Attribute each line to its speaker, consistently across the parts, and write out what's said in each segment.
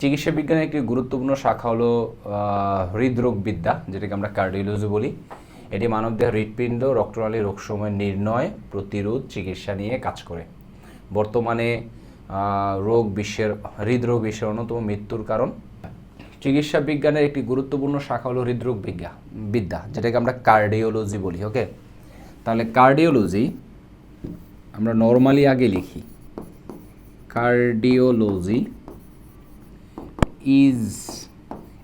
Speaker 1: চিকিৎসা বিজ্ঞানের একটি গুরুত্বপূর্ণ শাখা হলো আহ, হৃদরোগ বিদ্যা যেটাকে আমরা কার্ডিওলজি বলি। এটি মানবদেহের হৃৎপিণ্ড রক্তনালী রোগসমূহের নির্ণয় প্রতিরোধ চিকিৎসা নিয়ে কাজ করে। বর্তমানে রোগ বিশ্বের হৃদরোগ বিশ্বের অন্যতম মৃত্যুর কারণ। চিকিৎসা বিজ্ঞানের একটি গুরুত্বপূর্ণ শাখা হলো হৃদরোগ বিজ্ঞা বিদ্যা যেটাকে আমরা কার্ডিওলজি বলি ওকে? তাহলে কার্ডিওলজি আমরা নর্মালি আগে লিখি। কার্ডিওলজি ইজ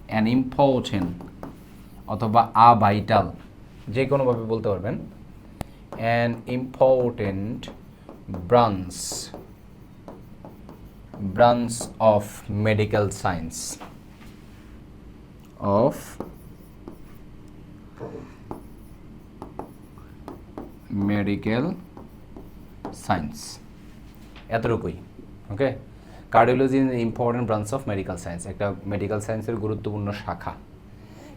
Speaker 1: অ্যান ইম্পর্টেন্ট অথবা আ ভাইটাল যে কোনোভাবে বলতে পারবেন an important branch branch of medical science of medical science এতটুকুই okay cardiology is important branch of medical science একটা মেডিকেল সায়েন্সের গুরুত্বপূর্ণ শাখা।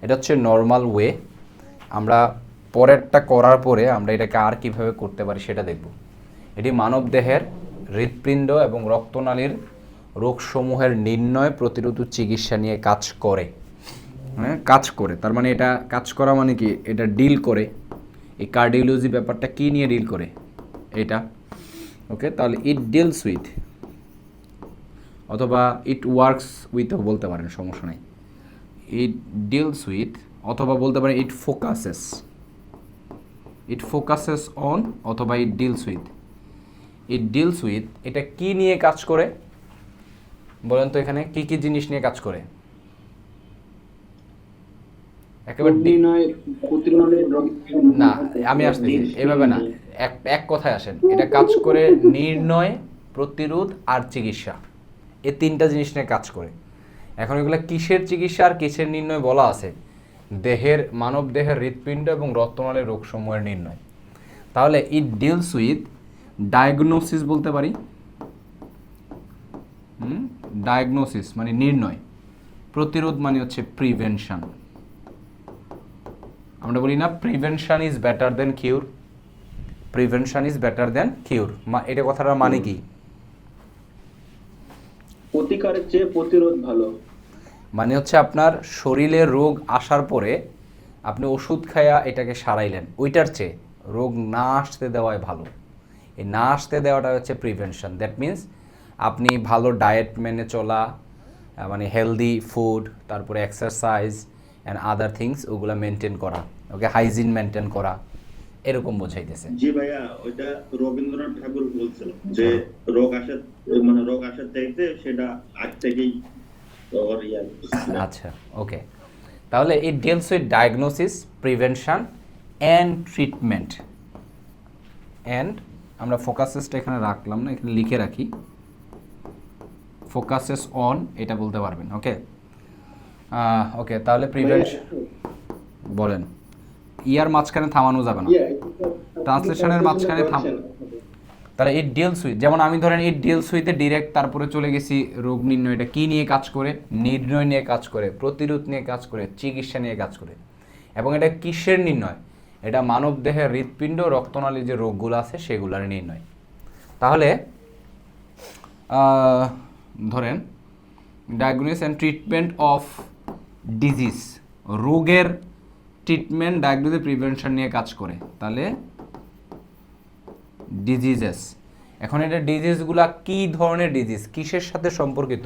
Speaker 1: এটা হচ্ছে নর্মাল ওয়ে আমরা পরেরটা করার পরে আমরা এটাকে আর কীভাবে করতে পারি সেটা দেখব। এটি মানব দেহের হৃৎপিণ্ড এবং রক্তনালীর রোগসমূহের নির্ণয় প্রতিরোধ চিকিৎসা নিয়ে কাজ করে। হ্যাঁ কাজ করে। তার মানে এটা কাজ করা মানে কি? এটা ডিল করে। এই কার্ডিওলজি ব্যাপারটা কী নিয়ে ডিল করে? এটা। ওকে তাহলে ইট ডিলস উইথ অথবা ইট ওয়ার্কস উইথও বলতে পারেন সমস্যা নাই। ইট ডিলস উইথ অথবা বলতে পারেন it focuses it focuses on অথবা it deals with it deals with এটা কি নিয়ে কাজ করে? বলেন তো এখানে কি কি জিনিস নিয়ে কাজ করে? একেবারে না আমি আসতেছি এভাবে না। এক এক কথায় আসেন। এটা কাজ করে নির্ণয় প্রতিরোধ আর চিকিৎসা। এই তিনটা জিনিস নিয়ে কাজ করে। এখন এগুলো কিসের চিকিৎসা আর কিসের নির্ণয় বলা আছে? দেহের, মানব দেহের হৃৎপিণ্ড এবং রক্তনালীর রোগসমূহের নির্ণয়। তাহলে ইট ডিলস উইথ ডায়াগনোসিস বলতে পারি। ডায়াগনোসিস মানে নির্ণয়। প্রতিরোধ মানে হচ্ছে প্রিভেনশন আমরা বলি না prevention is better than cure prevention is better than cure এটা কথাটার মানে কি?
Speaker 2: প্রতিকারের চেয়ে প্রতিরোধ ভালো।
Speaker 1: মানে হচ্ছে আপনার শরীরে রোগ আসার পরে আপনি ওষুধ খায়া এটাকে সারাইলেন ওইটার চেয়ে রোগ না আসতে দেওয়াই ভালো। এই না আসতে দেওয়াটা হচ্ছে প্রিভেনশন দ্যাট মিন্স আপনি ভালো ডায়েট মেনে চলা মানে হেলদি ফুড তারপরে এক্সারসাইজ অ্যান্ড আদার থিংস ওগুলো মেনটেন করা ওকে হাইজিন মেনটেন করা এরকম বোঝাইতেছে।
Speaker 3: জি ভাইয়া ওইটা রবীন্দ্রনাথ ঠাকুর বলছিল যে রোগ আসার মানে রোগ আসার চাইতে সেটা আগ থেকেই
Speaker 1: আচ্ছা ওকে তাহলে it deals with diagnosis prevention and treatment and আমরা ফোকাসেসটা এখানে রাখলাম না এখানে লিখে রাখি। ফোকাসেস অন এটা বলতে পারবেন ওকে ওকে তাহলে প্রিভেনশন বলেন। ইয়ার মাঝখানে থামানো যাবে না। ট্রান্সলেশনের মাঝখানে থাম তাহলে ইট ডিলস উইথ যেমন আমি ধরেন ইট ডিলস উইথে ডিরেক্ট তারপরে চলে গেছি রোগ নির্ণয়, এটা কী নিয়ে কাজ করে? নির্ণয় নিয়ে কাজ করে, প্রতিরোধ নিয়ে কাজ করে, চিকিৎসা নিয়ে কাজ করে। এবং এটা কিসের নির্ণয়? এটা মানব দেহের হৃৎপিণ্ড রক্তনালী যে রোগগুলো আছে সেগুলোর নির্ণয়। তাহলে ধরেন diagnose and treatment of disease রোগের ট্রিটমেন্ট ডায়াগনোসিস প্রিভেনশন নিয়ে কাজ করে। তাহলে ডিজিজেস এখন এটা ডিজিজগুলা কি ধরনের ডিজিজ কিসের সাথে সম্পর্কিত?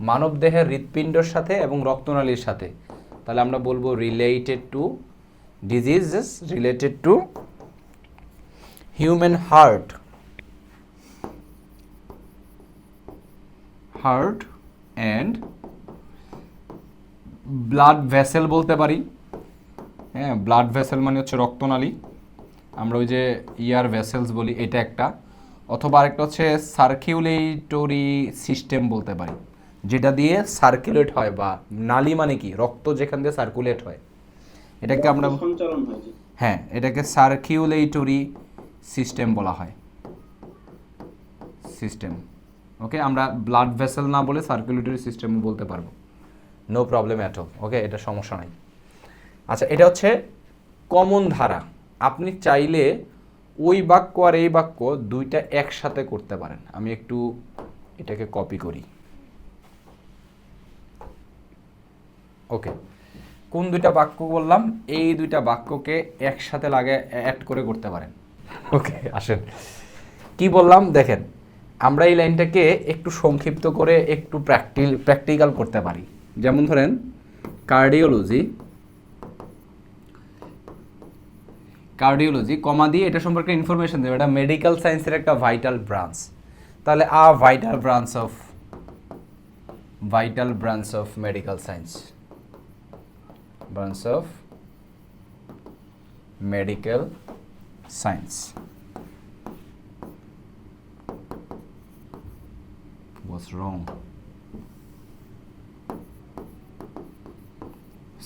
Speaker 1: মানব দেহের হৃৎপিণ্ডের সাথে এবং রক্তনালীর সাথে। তাহলে আমরা বলব related to diseases related to human heart heart and blood vessel বলতে পারি। হ্যাঁ ব্লাড ভেসেল মানে হচ্ছে রক্তনালী। আমরা ওই যে ইয়ার ভেসেলস বলি এটা একটা। অথবা আরেকটা হচ্ছে সার্কিউলেটরি সিস্টেম বলতে পারি যেটা দিয়ে সার্কুলেট হয় বা নালি মানে কি রক্ত যেখান দিয়ে সার্কুলেট হয়। এটাকে আমরা
Speaker 2: হ্যাঁ
Speaker 1: এটাকে সার্কিউলেটরি সিস্টেম বলা হয়। সিস্টেম ওকে আমরা ব্লাড ভেসেল না বলে সার্কুলেটরি সিস্টেম বলতে পারব। No problem at all okay এটা সমস্যা নাই। আচ্ছা এটা হচ্ছে কমন ধারা। আপনি চাইলে ওই বাক্য আর এই বাক্য দুইটা একসাথে করতে পারেন। আমি একটু এটাকে কপি করি। ওকে কোন দুইটা বাক্য বললাম? এই দুইটা বাক্যকে একসাথে লাগে অ্যাড করে করতে পারেন। ওকে আসেন। কি বললাম? দেখেন আমরা এই লাইনটাকে একটু সংক্ষিপ্ত করে একটু প্র্যাকটিক্যাল করতে পারি। যেমন ধরেন কার্ডিওলজি কার্ডিওলজি কমা দিয়ে এটা সম্পর্কে ইনফরমেশন দেবে। এটা মেডিকেল সায়েন্সের একটা ভাইটাল ব্রাঞ্চ তাহলে a vital branch of vital branch of medical science branch of medical science what's wrong?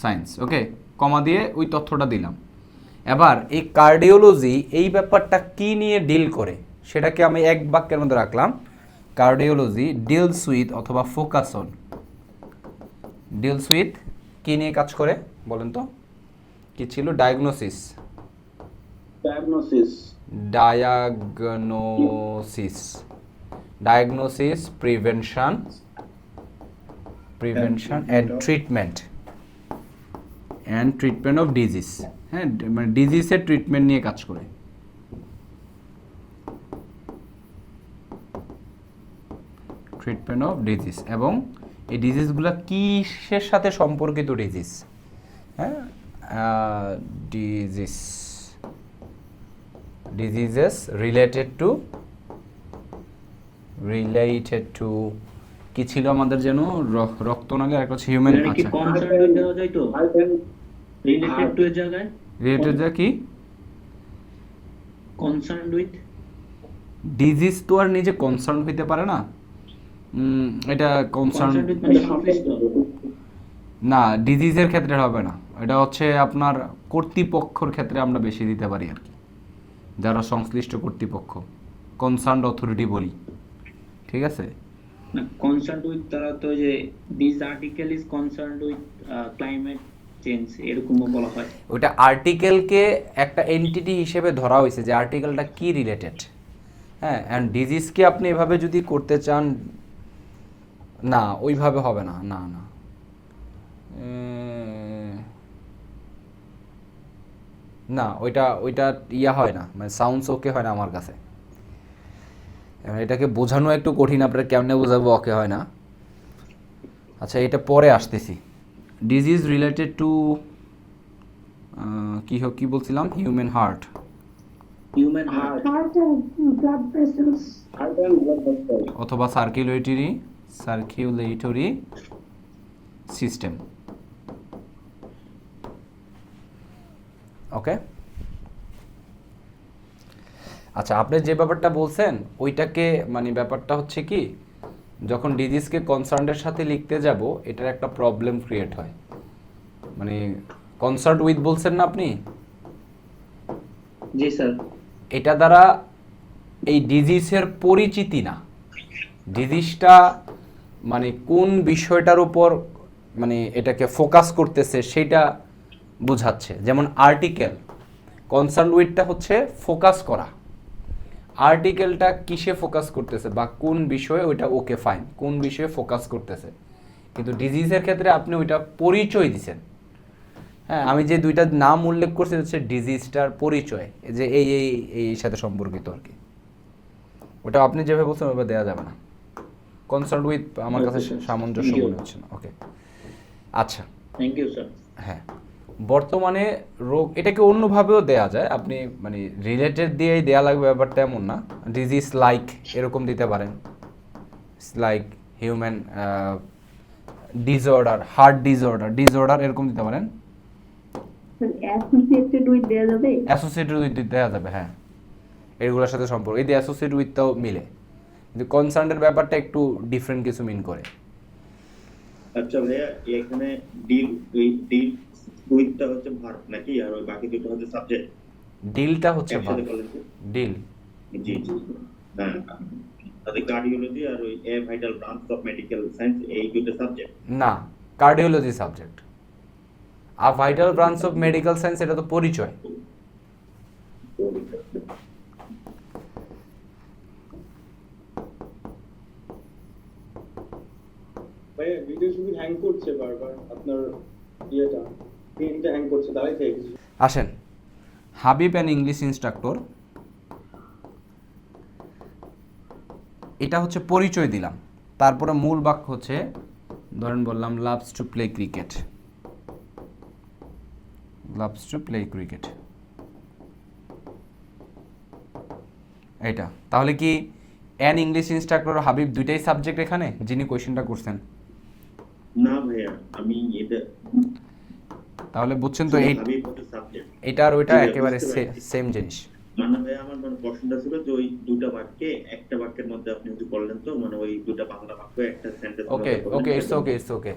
Speaker 1: Science okay comma দিয়ে ওই তথ্যটা দিলাম। এবার এই কার্ডিওলজি এই ব্যাপারটা কি নিয়ে ডিল করে সেটাকে আমি এক বাক্যের মধ্যে রাখলাম। কার্ডিওলজি ডিলস উইথ অথবা ফোকাস অন। ডিলস উইথ কি নিয়ে কাজ করে বলেন তো? কি ছিল? Diagnosis.
Speaker 2: Diagnosis.
Speaker 1: Diagnosis. Diagnosis prevention. Prevention and treatment and treatment of disease হ্যাঁ মানে ডিজিজের ট্রিটমেন্ট নিয়ে কাজ করে। ট্রিটমেন্ট অফ ডিজিজ এবং এই ডিজিজগুলো কিসের সাথে সম্পর্কিত ডিজিজ হ্যাঁ disease diseases related to related to কি ছিল আমাদের যেন? রক্তনালী আর একটা হচ্ছে হিউম্যান আচ্ছা।
Speaker 4: রিলেটেড টু এর জায়গায়
Speaker 1: রিলেটেড যা কি?
Speaker 4: কনসার্ন উইথ
Speaker 1: ডিজিজ তো আর নিজে কনসার্ন হইতে পারে না। এটা কনসার্ন না ডিজিজের ক্ষেত্রে হবে না। এটা হচ্ছে আপনার কর্তৃপক্ষর ক্ষেত্রে আমরা বেশি দিতে পারি আর কি। যারা সংশ্লিষ্ট কর্তৃপক্ষ। কনসার্ন অথরিটি বলি। ঠিক আছে?
Speaker 4: কনসার্ন উইথ তারা তো যে this article is concern with climate change এরকমও বলা হয়।
Speaker 1: ওইটা আর্টিকেলকে একটা এন্টিটি হিসেবে ধরা হয়েছে যে আর্টিকেলটা কি রিলেটেড হ্যাঁ অ্যান্ড ডিজিজকে আপনি এভাবে যদি করতে চান, না, ওইভাবে হবে না না না। না, ওইটা ওইটা ইয়া হয় না মানে সাউন্ডস ওকে হয় না আমার কাছে। এটাকে বোঝানো একটু কঠিন, আপনার কেমনে বোঝাবো, ওকে হয় না। আচ্ছা এটা পরে আসতেছি। ডিজিজ রিলেটেড টু কি হোক কি বলছিলাম? Human heart
Speaker 4: human heart
Speaker 2: blood vessel
Speaker 1: অথবা সার্কুলেটরি সার্কুলেটরি সিস্টেম ওকে আচ্ছা আপনি যে ব্যাপারটা বলছেন ওইটাকে মানে ব্যাপারটা হচ্ছে কি যখন ডিজিজকে কনসার্নের সাথে লিখতে যাব এটার একটা প্রবলেম ক্রিয়েট হয়। মানে কনসার্ট উইথ বলছেন না আপনি?
Speaker 4: জি স্যার।
Speaker 1: এটা দ্বারা এই ডিজিজের পরিচিতি না। ডিজিজটা মানে কোন বিষয়টার উপর মানে এটাকে ফোকাস করতেছে সেটা বোঝাচ্ছে। যেমন আর্টিকেল কনসার্ন উইথটা হচ্ছে ফোকাস করা। আর্টিকেলটা কিসে ফোকাস করতেছে বা কোন বিষয়ে ওইটা ওকে ফাইন কোন বিষয়ে ফোকাস করতেছে। কিন্তু ডিজিজের ক্ষেত্রে আপনি ওইটা পরিচয় দিছেন। হ্যাঁ আমি যে দুইটা নাম উল্লেখ করছি হচ্ছে ডিজিজটার পরিচয় যে এই এই এই সাথে সম্পর্কিত আর কি। ওটা আপনি যেভাবে বলছেন ওইভাবে দেওয়া যাবে না। কনসার্ন উইথ আমার কাছে সামঞ্জস্য মনে হচ্ছে না ওকে আচ্ছা।
Speaker 4: থ্যাংক ইউ স্যার
Speaker 1: হ্যাঁ। বর্তমানে রোগ এটাকে অন্যভাবেও দেয়া যায়। আপনি মানে রিলেটেড দিয়েই দেয়া লাগবে ব্যাপারটা এমন না। ডিজিজ লাইক এরকম দিতে পারেন। Like human disorder heart disorder disorder এরকম দিতে পারেন। অ্যাসোসিয়েটেড উইথ দেওয়া যাবে? হ্যাঁ। এগুলোর সাথে সম্পর্ক। এই যে অ্যাসোসিয়েট উইথটাও মিলে। কিন্তু কনসার্নের ব্যাপারটা একটু ডিফারেন্ট কিছু মিন করে।
Speaker 3: আচ্ছা ভাইয়া এখানে ডিল ডিল উইথটা হচ্ছে ভার্ব নাকি? আর ওই বাকি দুটো হচ্ছে সাবজেক্ট?
Speaker 1: ডিলটা হচ্ছে
Speaker 3: তো?
Speaker 1: ডিল।
Speaker 3: জি জি হ্যাঁ তাহলে কার্ডিওলজি আর ওই a vital branch of medical science এই দুটো সাবজেক্ট
Speaker 1: না cardiology subject R vital branch of medical science এটা তো পরিচয়।
Speaker 5: ভাইয়া ভিডিও শুধু হ্যাং করছে বারবার আপনার ইয়েটা। স্ক্রিনটা হ্যাং করছে গেছে।
Speaker 1: আসেন। হাবিব অ্যান্ড ইংলিশ ইনস্ট্রাক্টর এটা হচ্ছে পরিচয় দিলাম। তারপরে মূল বাক্য হচ্ছে ধরেন বললাম loves to play cricket loves to play cricket এটা তাহলে কি অ্যান ইংলিশ ইনস্ট্রাক্টর হাবিব দুইটাই সাবজেক্ট এখানে যিনি কোয়েশ্চেনটা করছেন?
Speaker 3: না ভাইয়া আমি এটা
Speaker 1: তাহলে বুঝছেন তো এই এটা আর ওইটা একেবারে সেম জিনিস।
Speaker 3: মানে ভাই আমার মানে প্রশ্নটা ছিল যে ওই দুটো বাক্যে একটা বাক্যের মধ্যে আপনি যদি বললেন তো মানে ওই দুটো বাংলা বাক্য একটা sentence
Speaker 1: okay okay it's okay it's okay